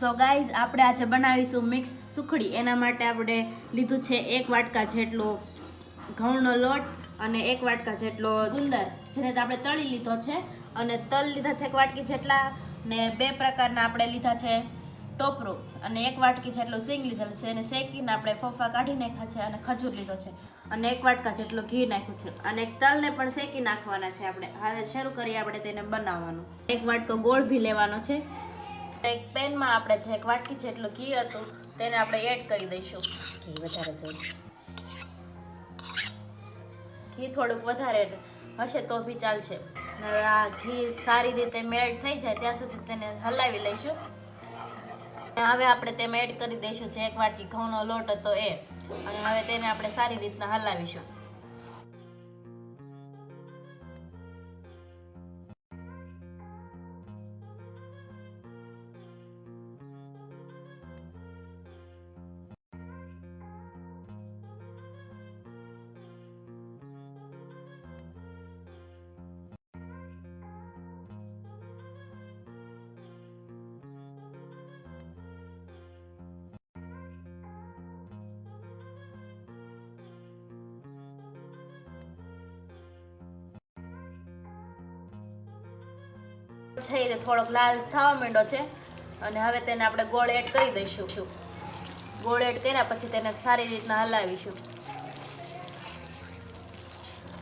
So guys આપણે આજે બનાવીશું મિક્સ સુખડી. એના માટે આપણે લીધું છે એક વાટકા જેટલો ઘઉંનો લોટ અને એક વાટકા જેટલો ગુંદર, જેને આપણે તળી લીધો છે. અને તલ લીધા છે એક વાટકી જેટલા ને બે પ્રકારના આપણે લીધા છે ટોપરો. અને એક વાટકી જેટલો સિંગ લીધેલું છે. અને શેકીને આપણે ફોફા કાઢી નાખ્યા છે અને ખજૂર લીધો છે. અને એક વાટકા જેટલું ઘી નાખ્યું છે. અને એક તલને પણ શેકી નાખવાના છે આપણે. હવે શરૂ કરીએ આપણે તેને બનાવવાનું. એક વાટકો ગોળ ભી લેવાનો છે. એક પેનમાં આપણે જે એક વાટકી જેટલું ઘી હતું તેને આપણે એડ કરી દઈશું. ઘી વધારે જોઈએ ઘી થોડુંક વધારે હશે તો બી ચાલશે. હવે આ ઘી સારી રીતે મેલ્ટ થઈ જાય ત્યાં સુધી તેને હલાવી લઈશું. હવે આપણે તેમાં એડ કરી દઈશું જે એક વાટકી ઘઉંનો લોટ હતો એ. અને હવે તેને આપણે સારી રીતના હલાવીશું. છે એ થોડોક લાલ થવા માંડ્યો છે. અને હવે તેને આપણે ગોળ એડ કરી દઈશું. ગોળ એડ કર્યા પછી તેને સારી રીતના હલાવીશું.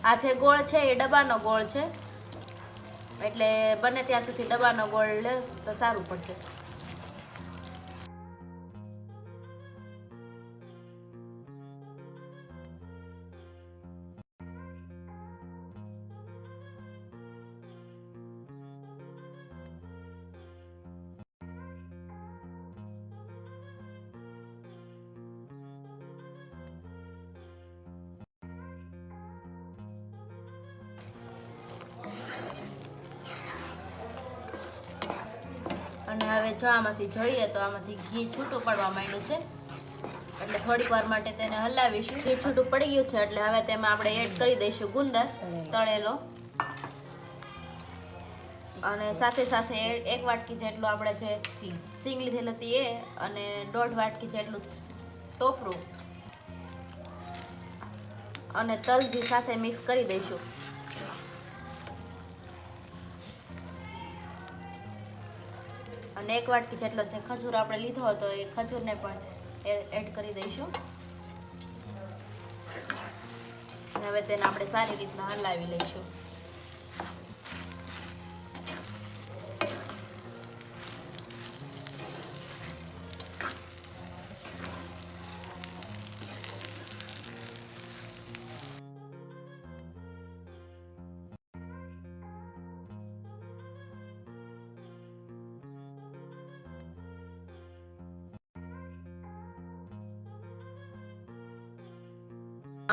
આ જે ગોળ છે એ ડબ્બાનો ગોળ છે. એટલે બને ત્યાં સુધી ડબ્બાનો ગોળ લે તો સારું પડશે. અને હવે જો આમાંથી જોઈએ તો આમાંથી ઘી છૂટું પડવા માંડ્યું છે. એટલે થોડીક વાર માટે તેને હલાવીશું. ઘી છૂટું પડી ગયું છે એટલે હવે તેમાં આપણે એડ કરી દઈશું ગુંદર તળેલો. અને સાથે સાથે એક વાટકી જેટલું આપણે જે સિંગ. સિંગ લીધેલ હતી એ અને દોઢ વાટકી જેટલું ટોપરું. અને તલ ઘી સાથે મિક્સ કરી દઈશું. અને એક વાટકી જેટલો જે ખજૂર આપણે લીધો હતો એ ખજૂરને પણ એડ કરી દઈશું. હવે તેને આપણે સારી રીતના હલાવી લઈશું.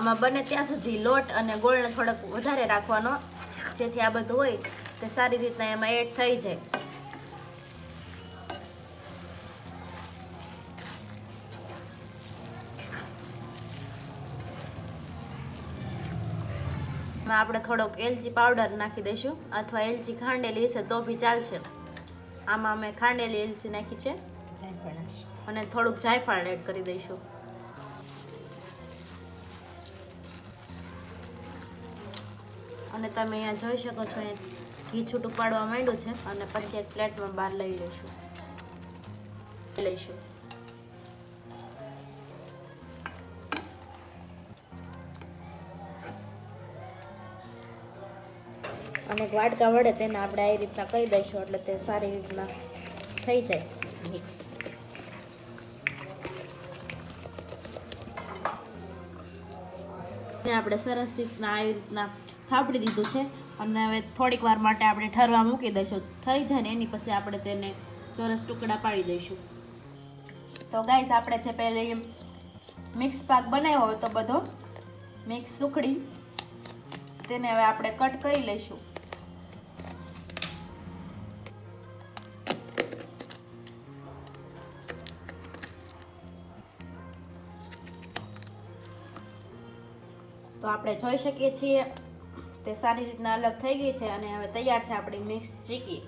આમાં બને ત્યાં સુધી લોટ અને ગોળને થોડોક વધારે રાખવાનો જેથી આ બધું હોય તે સારી રીતના એમાં એડ થઈ જાય. આપણે થોડોક એલચી પાવડર નાખી દઈશું અથવા એલચી ખાંડેલી હશે તો બી ચાલશે. આમાં અમે ખાંડેલી એલચી નાખી છે. અને થોડુંક જાયફળ એડ કરી દઈશું. અને તમે અહીંયા જોઈ શકો છો ઘી છૂટું પાડવા માંડ્યું છે અને પછી એક પ્લેટમાં બહાર લઈ લઈશું. લઈશું. અને વાટકા વડે તેને આપણે આવી રીતના કરી દઈશું, એટલે તે સારી રીતના થઈ જાય મિક્સ. આપણે સરસ રીતના આવી રીતના થાપડી દીધું છે. અને હવે થોડીક વાર માટે આપણે ઠરવા મૂકી દઈશું. ઠરી જાય ને એની પછી આપણે તેને ચોરસ ટુકડા પાડી દઈશું. તો ગાઈસ આપણે છે પહેલી મિક્સ પાક બનાવ્યો હોય તો બધો મિક્સ સુખડી તેને હવે આપણે કટ કરી લઈશું. તો આપણે જોઈ શકીએ છીએ તે સારી રીતના અલગ થઈ ગઈ છે અને હવે તૈયાર છે આપણી મિક્સ ચીકી.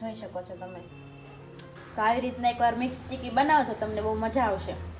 જોઈ શકો છો તમે. તો આવી રીતના એકવાર મિક્સ ચીકી બનાવજો, તમને બહુ મજા આવશે.